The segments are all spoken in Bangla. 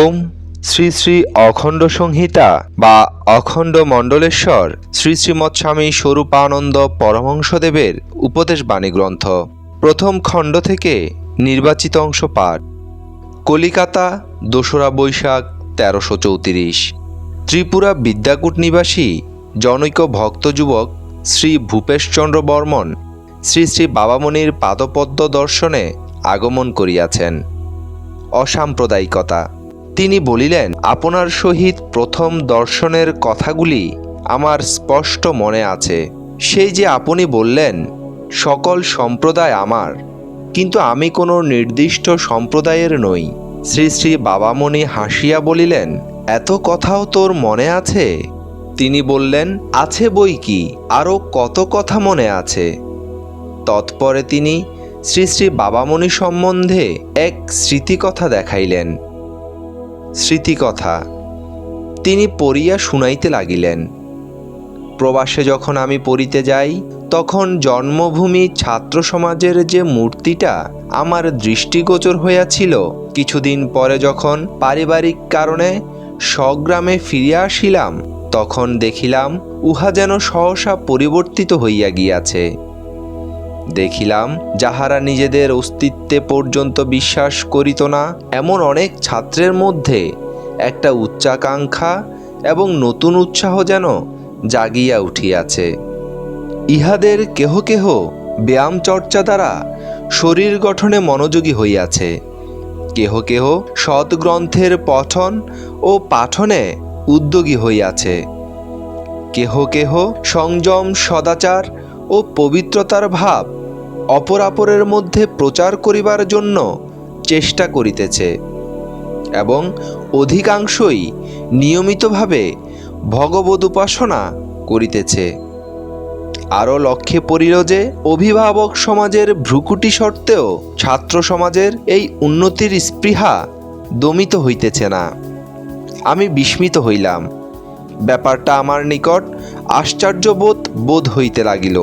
ওম শ্রী শ্রী অখণ্ড সংহিতা বা অখণ্ড মণ্ডলেশ্বর শ্রী শ্রীমৎ স্বামী স্বরূপানন্দ পরমহংসদেবের উপদেশ বাণী গ্রন্থ, প্রথম খণ্ড থেকে নির্বাচিত অংশ পাঠ, কলিকাতা, দোসরা বৈশাখ, তেরোশো চৌত্রিশ। ত্রিপুরা বিদ্যাকূট নিবাসী জনৈক ভক্ত যুবক শ্রী ভূপেশচন্দ্র বর্মন শ্রী শ্রী বাবামণির পাদপদ্ম দর্শনে আগমন করিয়াছেন। অসাম্প্রদায়িকতা তিনি বলিলেন, আপনার সহিত প্রথম দর্শনের কথাগুলি আমার স্পষ্ট মনে আছে। সেই যে আপনি বললেন, সকল সম্প্রদায় আমার। কিন্তু আমি কোনো নির্দিষ্ট সম্প্রদায়ের নই। শ্রী শ্রী বাবামণি হাসিয়া বলিলেন, এত কথাও তোর মনে আছে? তিনি বললেন, আছে বই কি? আরও কত কথা মনে আছে? তৎপরে তিনি শ্রী শ্রী বাবামণি সম্বন্ধে এক স্মৃতিকথা দেখাইলেন। স্মৃতিকথা। তিনি পড়িয়া শুনাইতে লাগিলেন। প্রবাসে যখন আমি পড়িতে যাই, তখন জন্মভূমি ছাত্র সমাজের যে মূর্তিটা আমার দৃষ্টিগোচর হইয়াছিল, কিছুদিন পরে যখন পারিবারিক কারণে স্বগ্রামে ফিরিয়া আসিলাম, তখন দেখিলাম উহা যেন সহসা পরিবর্তিত হইয়া গিয়াছে। দেখিলাম, যাহারা নিজেদের অস্তিত্বে পর্যন্ত বিশ্বাস করিত না, এমন অনেক ছাত্রের মধ্যে একটা উচ্চাকাঙ্ক্ষা এবং নতুন উৎসাহ যেন জাগিয়া উঠিয়াছে। ইহাদের কেহ কেহ ব্যায়াম চর্চা দ্বারা শরীর গঠনে মনোযোগী হইয়াছে। কেহ কেহ সৎগ্রন্থের পঠন ও পাঠনে উদ্যোগী হইয়াছে। কেহ কেহ সংযম, সদাচার ও পবিত্রতার ভাব অপরাপরের মধ্যে প্রচার করিবার জন্য চেষ্টা করিতেছে এবং অধিকাংশই নিয়মিতভাবে ভগবদ উপাসনা করিতেছে। আরও লক্ষ্যে পড়িল যে, অভিভাবক সমাজের ভ্রুকুটি সত্ত্বেও ছাত্র সমাজের এই উন্নতির স্পৃহা দমিত হইতেছে না। আমি বিস্মিত হইলাম। ব্যাপারটা আমার নিকট আশ্চর্যবোধ বোধ হইতে লাগিল।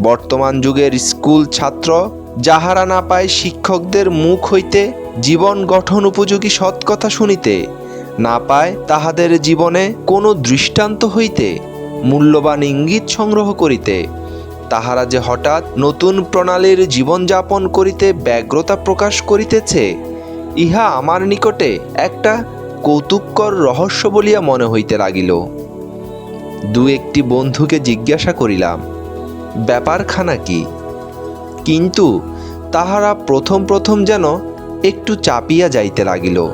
বর্তমান যুগের স্কুল ছাত্র, যাহারা না পায় শিক্ষকদের মুখ হইতে জীবন গঠন উপযোগী সৎ কথা শুনিতে, না পায় তাহাদের জীবনে কোনো দৃষ্টান্ত হইতে, মূল্যবান ইঙ্গিত সংগ্রহ করিতে, তাহারা যে হঠাৎ নতুন প্রণালীর জীবনযাপন করিতে ব্যগ্রতা প্রকাশ করিতেছে, ইহা আমার নিকটে একটা কৌতুককর রহস্য বলিয়া মনে হইতে লাগিল। দু একটি বন্ধুকে জিজ্ঞাসা করিলাম ব্যাপারখানা কি? কিন্তু তাহারা প্রথম প্রথম যেন একটু চাপিয়া যাইতে লাগিল।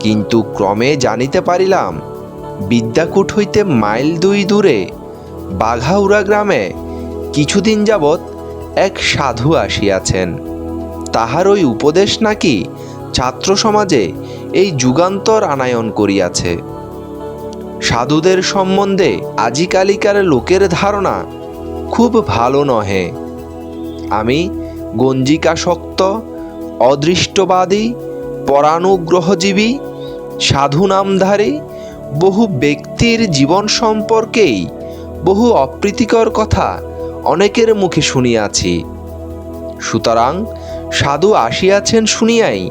কিন্তু ক্রমে জানিতে পারিলাম, বিদ্যাকূট হইতে মাইল দুই দূরে বাঘাউড়া গ্রামে কিছুদিন যাবৎ এক সাধু আসিয়াছেন। তাহার ওই উপদেশ নাকি ছাত্র সমাজে এই যুগান্তর আনায়ন করিয়াছে। সাধুদের সম্বন্ধে আজিকালিকার লোকের ধারণা খুব ভালো নহে। আমি গঞ্জিকাসক্ত, অদৃষ্টবাদী, পরানুগ্রহজীবী সাধু নামধারী বহু ব্যক্তির জীবন সম্পর্কেই বহু অপ্রীতিকর কথা অনেকের মুখে শুনিয়াছি। সুতরাং সাধু আসিয়াছেন শুনিয়াই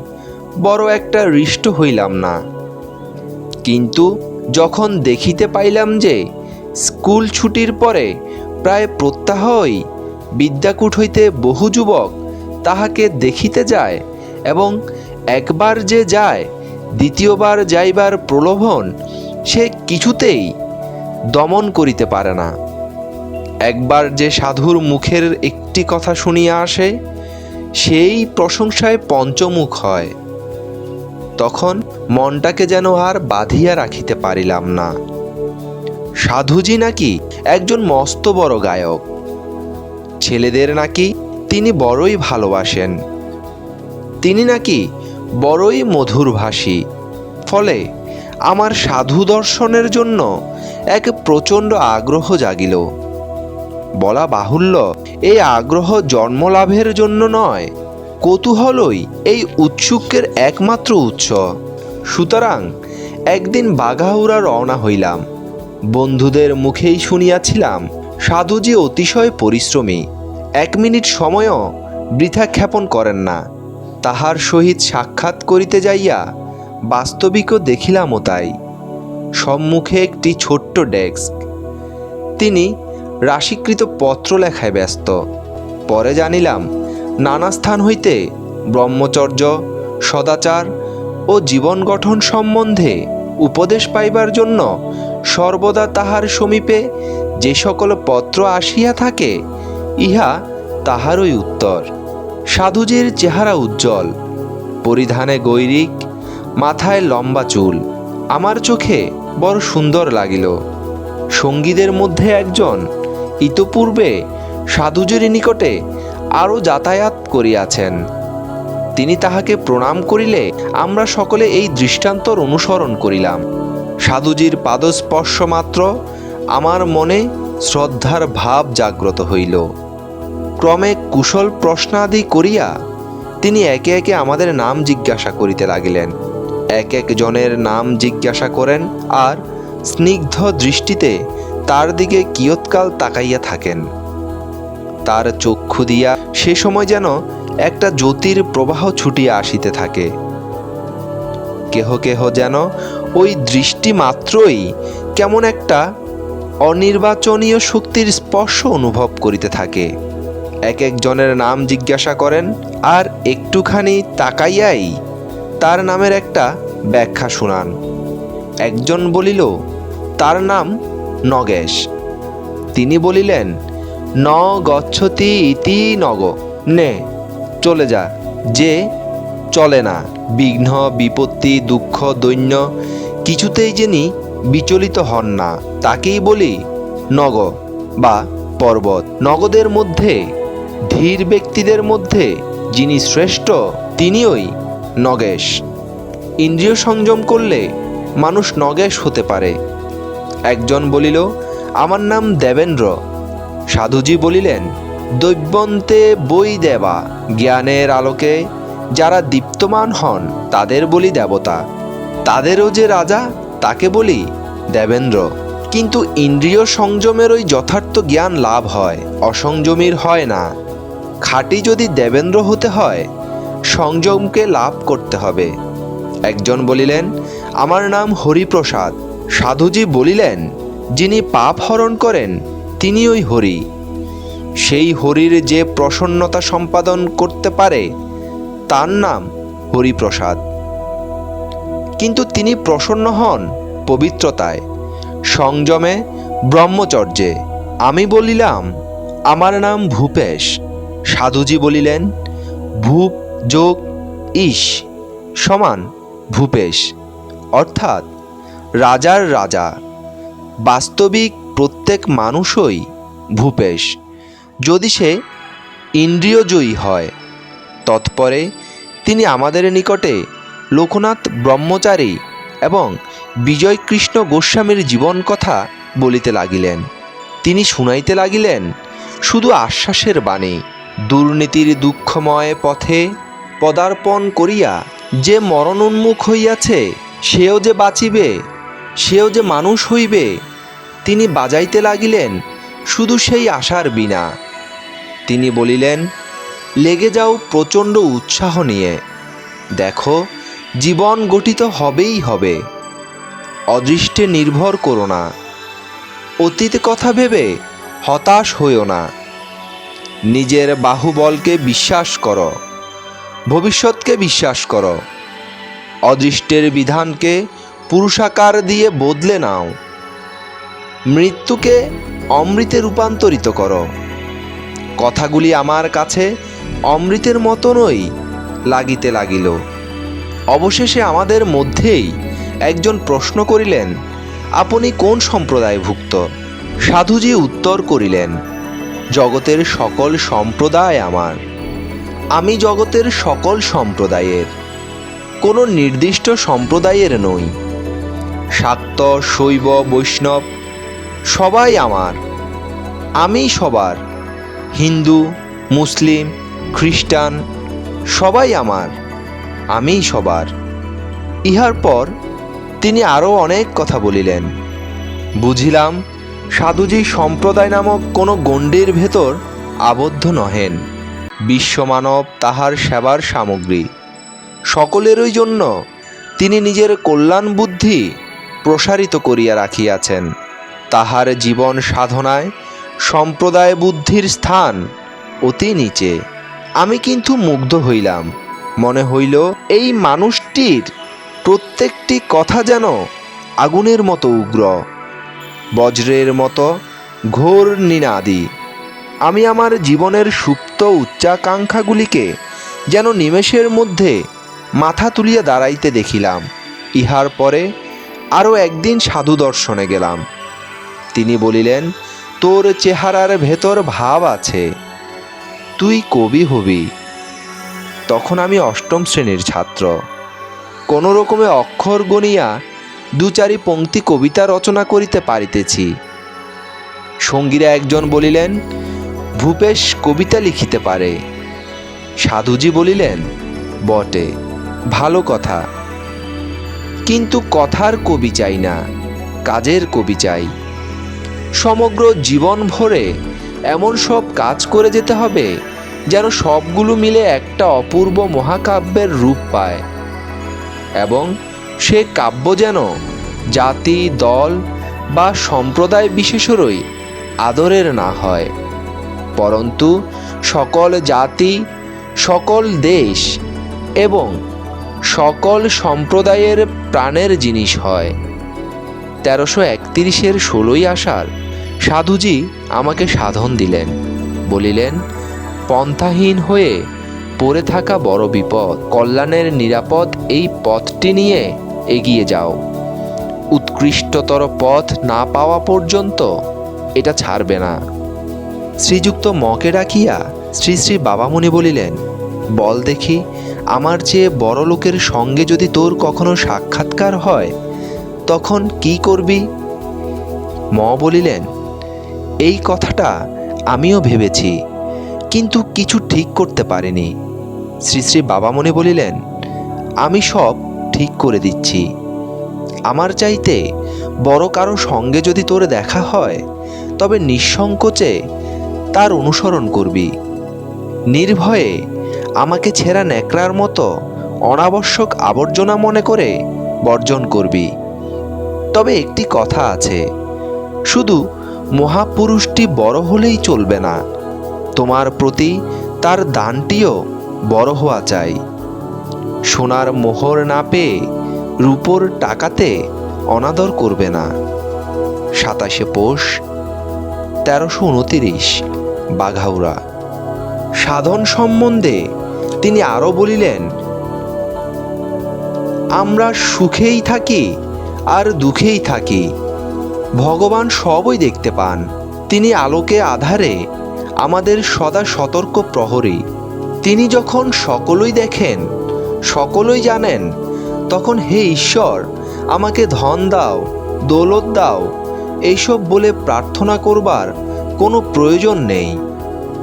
বড় একটা হৃষ্ট হইলাম না। কিন্তু যখন দেখিতে পাইলাম যে স্কুল ছুটির পরে প্রায় প্রত্যাহই বিদ্যাকূট হইতে বহু যুবক তাহাকে দেখিতে যায় এবং একবার যে যায়, দ্বিতীয়বার যাইবার প্রলোভন সে কিছুতেই দমন করিতে পারে না। একবার যে সাধুর মুখের একটি কথা শুনিয়া আসে, সেই প্রশংসায় পঞ্চমুখ হয়। তখন মনটাকে যেন আর বাঁধিয়া রাখিতে পারিলাম না। সাধুজি নাকি একজন মস্ত বড় গায়ক। ছেলেদের নাকি তিনি বড়ই ভালোবাসেন। তিনি নাকি বড়ই মধুরভাষী। ফলে আমার সাধু দর্শনের জন্য এক প্রচণ্ড আগ্রহ জাগিল। বলা বাহুল্য, এই আগ্রহ জন্মলাভের জন্য নয়, কৌতূহলই এই উৎসুকের একমাত্র উৎস। সুতরাং একদিন বাঘাউড়া রওনা হইলাম। বন্ধুদের মুখেই শুনিয়াছিলাম সাধুজি অতিশয় পরিশ্রমী। এক মিনিট সময়ও বৃথা ক্ষেপণ করেন না। তাহার সহিত সাক্ষাৎ করিতে যাইয়া বাস্তবিকও দেখিলামও তাই। সম্মুখে একটি ছোট্ট ডেস্ক। তিনি রাশিকৃত পত্র লেখায় ব্যস্ত। পরে জানিলাম, নানা স্থান হইতে ব্রহ্মচর্য, সদাচার ও জীবন গঠন সম্বন্ধে উপদেশ পাইবার জন্য সর্বদা তাহার সমীপে যে সকল পত্র আসিয়া থাকে, ইহা তাহারই উত্তর। সাধুজির চেহারা উজ্জ্বল, পরিধানে গৈরিক, মাথায় লম্বা চুল। আমার চোখে বড় সুন্দর লাগিল। সঙ্গীদের মধ্যে একজন ইতপূর্বে সাধুজির নিকটে আরও যাতায়াত করিয়াছেন। তিনি তাহাকে প্রণাম করিলে আমরা সকলে এই দৃষ্টান্তর অনুসরণ করিলাম। সাধুজির পাদস্পর্শ মাত্র, আমার মনে শ্রদ্ধার ভাব জাগ্রত হইল। ক্রমে কুশল প্রশ্নাদি করিয়া তিনি একে একে আমাদের নাম জিজ্ঞাসা করিতে লাগিলেন। এক এক জনের নাম জিজ্ঞাসা করেন আর স্নিগ্ধ দৃষ্টিতে তার দিকে কিয়ৎকাল তাকাইয়া থাকেন। তার চক্ষু দিয়া সে সময় যেন একটা জ্যোতির প্রবাহ ছুটিয়া আসিতে থাকে। কেহ কেহ যেন ওই দৃষ্টি মাত্রই কেমন একটা অনির্বাচনীয় শক্তির স্পর্শ অনুভব করিতে থাকে। এক একজনের নাম জিজ্ঞাসা করেন, আর একটুখানি তাকাইয়াই তার নামের একটা ব্যাখ্যা শুনান। একজন বলিল, তার নাম নগেশ। তিনি বলিলেন, ন গচ্ছতি ইতি নগ। নে, চলে যা, যে চলে না। বিঘ্ন, বিপত্তি, দুঃখ, দৈন্য কিছুতেই যিনি বিচলিত হন না, তাকেই বলি নগ বা পর্বত। নগদের মধ্যে, ধীর ব্যক্তিদের মধ্যে যিনি শ্রেষ্ঠ, তিনিই নগেশ। ইন্দ্রিয় সংযম করলে মানুষ নগেশ হতে পারে। একজন বলিল, আমার নাম দেবেন্দ্র। সাধুজি বলিলেন দৈব্যন্তে বই দেবা জ্ঞানের আলোকে যারা দীপ্তমান হন, তাদের বলি দেবতা। তাদেরও যে রাজা, তাকে বলি দেবেন্দ্র। কিন্তু ইন্দ্রিয় সংযমের ওই যথার্থ জ্ঞান লাভ হয়, অসংযমীর হয় না। খাঁটি যদি দেবেন্দ্র হতে হয়, সংযমকে লাভ করতে হবে। একজন বলিলেন, আমার নাম হরিপ্রসাদ। সাধুজি বলিলেন, যিনি পাপ হরণ করেন তিনি ওই হরি। সেই হরির যে প্রসন্নতা সম্পাদন করতে পারে তার নাম হরিপ্রসাদ। কিন্তু তিনি প্রসন্ন হন পবিত্রতায়। সংযমে, ব্রহ্মচর্যে, আমি বলিলাম, আমার নাম ভূপেশ। সাধুজি বলিলেন, ভূপ যোগ ইস সমান ভূপেশ। অর্থাৎ, রাজার রাজা। বাস্তবিক প্রত্যেক মানুষই ভূপেশ। যদি সে ইন্দ্রিয়জয়ী হয় তৎপরে তিনি আমাদের নিকটে লোকনাথ ব্রহ্মচারী এবং বিজয়কৃষ্ণ গোস্বামীর জীবন কথা বলিতে লাগিলেন। তিনি শুনাইতে লাগিলেন, শুধু আশ্বাসের বাণী, দুর্নীতির দুঃখময় পথে পদার্পণ করিয়া যে মরণোন্মুখ হইয়াছে, সেও যে বাঁচিবে, সেও যে মানুষ হইবে। তিনি বাজাইতে লাগিলেন, শুধু সেই আশার বিনা। তিনি বলিলেন লেগে যাও প্রচণ্ড উৎসাহ নিয়ে। দেখো, জীবন গঠিত হবেই হবে। অদৃষ্টে নির্ভর করো না। অতীত কথা ভেবে হতাশ হইও না। নিজের বাহুবলকে বিশ্বাস করো। ভবিষ্যৎকে বিশ্বাস করো। অদৃষ্টের বিধানকে পুরুষাকার দিয়ে বদলে নাও। মৃত্যুকে অমৃতে রূপান্তরিত করো। কথাগুলি আমার কাছে অমৃতের মতনই লাগিতে লাগিল। অবশেষে আমাদের মধ্যেই একজন প্রশ্ন করিলেন, আপনি কোন সম্প্রদায়ভুক্ত? সাধুজি উত্তর করিলেন, জগতের সকল সম্প্রদায় আমার। আমি জগতের সকল সম্প্রদায়ের, কোনো নির্দিষ্ট সম্প্রদায়ের নই। শাক্ত শৈব, বৈষ্ণব, সবাই আমার। আমি সবার, হিন্দু, মুসলিম খ্রিস্টান, সবাই আমার, আমিই সবার। ইহার পর তিনি আরও অনেক কথা বলিলেন। বুঝিলাম, সাধুজি সম্প্রদায় নামক কোনো গণ্ডির ভেতর আবদ্ধ নহেন। বিশ্বমানব তাহার সেবার সামগ্রী। সকলেরই জন্য তিনি নিজের কল্যাণ বুদ্ধি প্রসারিত করিয়া রাখিয়াছেন। তাহার জীবন সাধনায় সম্প্রদায় বুদ্ধির স্থান অতি নিচে। আমি কিন্তু মুগ্ধ হইলাম। মনে হইল, এই মানুষটির প্রত্যেকটি কথা যেন আগুনের মতো উগ্র, বজ্রের মতো ঘোর নিনাদি। আমি আমার জীবনের সুপ্ত উচ্চাকাঙ্ক্ষাগুলিকে যেন নিমেষের মধ্যে মাথা তুলিয়া দাঁড়াইতে দেখিলাম। ইহার পরে আরও একদিন সাধু দর্শনে গেলাম। তিনি বলিলেন, তোর চেহারার ভেতর ভাব আছে। তুই কবি হবি। তখন আমি অষ্টম শ্রেণির ছাত্র। কোনো রকমে অক্ষর গণিয়া দু চারি পংক্তি কবিতা রচনা করিতে পারিতেছি। সঙ্গীরা একজন বলিলেন, ভূপেশ কবিতা লিখিতে পারে। সাধুজি বলিলেন, বটে, ভালো কথা। কিন্তু কথার কবি চাই না, কাজের কবি চাই। সমগ্র জীবন ভরে এমন সব কাজ করে যেতে হবে যেন সবগুলো মিলে একটা অপূর্ব মহাকাব্যের রূপ পায়। এবং সে কাব্য যেন জাতি, দল বা সম্প্রদায় বিশেষেরই আদরের না হয়। পরন্তু সকল জাতি, সকল দেশ এবং সকল সম্প্রদায়ের প্রাণের জিনিস হয়। তেরোশো একত্রিশের ষোলোই আষাঢ় সাধুজি আমাকে সাধন দিলেন। বলিলেন, পন্থাহীন হয়ে পড়ে থাকা বড় বিপদ, কল্যাণের নিরাপদ এই পথটি নিয়ে এগিয়ে যাও। উৎকৃষ্টতর পথ না পাওয়া পর্যন্ত এটা ছাড়বে না শ্রীযুক্ত মকে ডাকিয়া শ্রী শ্রী বাবামণি বলিলেন, বল দেখি, আমার চেয়ে বড় লোকের সঙ্গে যদি তোর কখনো সাক্ষাৎকার হয়, তখন কি করবি ম বলিলেন এই কথাটা আমিও ভেবেছি, কিন্তু কিছু ঠিক করতে পারিনি। শ্রী শ্রী বাবামণি বলিলেন, আমি সব ঠিক করে দিচ্ছি। আমার চাইতে বড় কারও সঙ্গে যদি তোর দেখা হয়, তবে নিঃসংকোচে তার অনুসরণ করবি। নির্ভয়ে আমাকে ছেঁড়া ন্যাকড়ার মতো অনাবশ্যক আবর্জনা মনে করে বর্জন করবি। তবে একটি কথা আছে, শুধু মহাপুরুষটি বড় হলেই চলবে না। তোমার প্রতি তার দানটিও বড় হওয়া চাই। সোনার মোহর না পেয়ে রূপোর টাকাতে অনাদর করবে না। সাতাশে পোষ, তেরোশো উনতিরিশ, বাঘাউড়া। সাধন সম্বন্ধে তিনি আরও বলিলেন, আমরা সুখেই থাকি আর দুঃখেই থাকি। ভগবান সবই দেখতে পান। তিনি আলোকে আধারে আমাদের সদা সতর্ক প্রহরী। তিনি যখন সকলই দেখেন, সকলই জানেন, তখন হে ঈশ্বর, আমাকে ধন দাও, দৌলত দাও, এইসব বলে প্রার্থনা করবার কোনো প্রয়োজন নেই।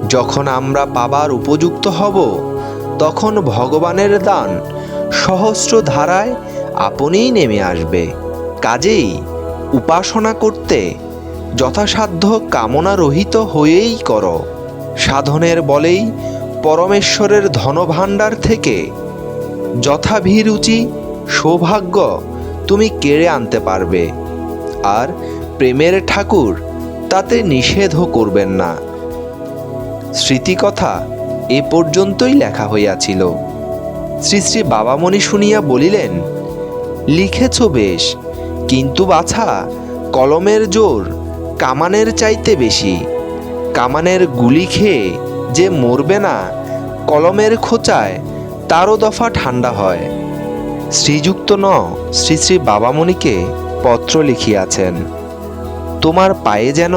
যখন আমরা পাবার উপযুক্ত হব, তখন ভগবানের দান সহস্র ধারায় আপনিই নেমে আসবে। কাজেই উপাসনা করতে যথাসাধ্য কামনা রহিত হয়েই কর। সাধনের বলেই পরমেশ্বরের ধনভাণ্ডার থেকে যথাভিরুচি সৌভাগ্য তুমি কেড়ে আনতে পারবে। আর প্রেমের ঠাকুর তাতে নিষেধও করবেন না। স্মৃতিকথা এ পর্যন্তই লেখা হইয়াছিল। শ্রী শ্রী বাবামণি শুনিয়া বলিলেন, লিখেছ বেশ কিন্তু বাছা, কলমের জোর কামানের চাইতে বেশি। কামানের গুলি খেয়ে যে মরবে না, কলমের খোঁচায় তারও দফা ঠান্ডা হয়। শ্রীযুক্ত ন শ্রী শ্রী বাবামণিকে পত্র লিখিয়াছেন, তোমার পায়ে যেন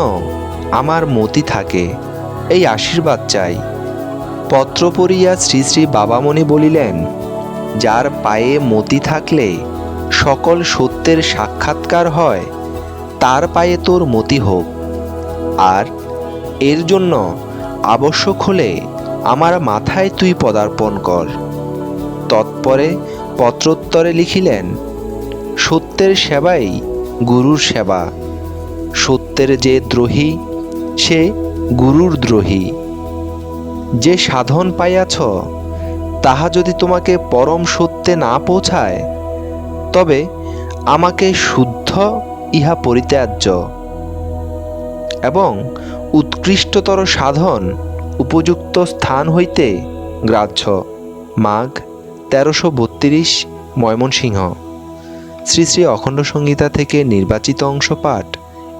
আমার মতি থাকে, এই আশীর্বাদ চাই। পত্র পড়িয়া শ্রী শ্রী বাবামণি বলিলেন, যার পায়ে মতি থাকলে সকল সত্যের সাক্ষাৎকার হয়, তার পায়ে তোর মতি হোক। আর এর জন্য আবশ্যক হলে আমার মাথায় তুই পদার্পণ কর। তৎপরে পত্রোত্তরে লিখিলেন, সত্যের সেবাই গুরুর সেবা। সত্যের যে দ্রোহী, সে গুরুর দ্রোহী। যে সাধন পাইয়াছ, তাহা যদি তোমাকে পরম সত্যে না পৌঁছায় তবে আমাকে শুদ্ধ ইহা পরিত্যাজ্য এবং উৎকৃষ্টতর সাধন উপযুক্ত স্থান হইতে গ্রাহ্য। মাঘ তেরোশো বত্রিশ, ময়মনসিংহ। শ্রী শ্রী অখণ্ড সংহিতা থেকে নির্বাচিত অংশ পাঠ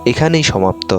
এখানেই সমাপ্ত।